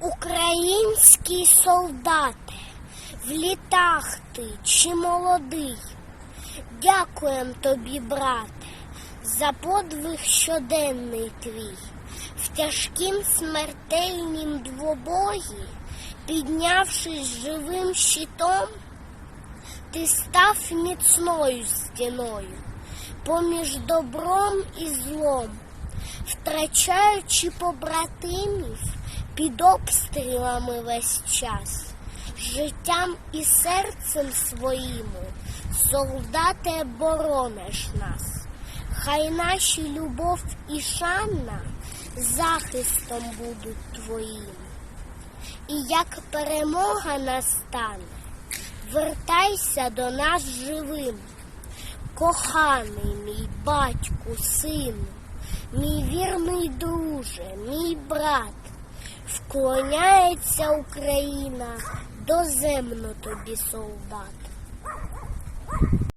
Український солдате, в літах ти чи молодий, дякуєм тобі, брате, за подвиг щоденний твій. В тяжкім смертельнім двобої, піднявшись живим щитом, ти став міцною стіною поміж добром і злом, втрачаючи побратимів під обстрілами весь час, життям і серцем своїми, солдате, борониш нас. Хай наші любов і шанна захистом будуть твоїм. І як перемога настане, вертайся до нас живим. Коханий мій батьку, сину, мій вірний друже, мій брат, вклоняється Україна доземно тобі, солдат.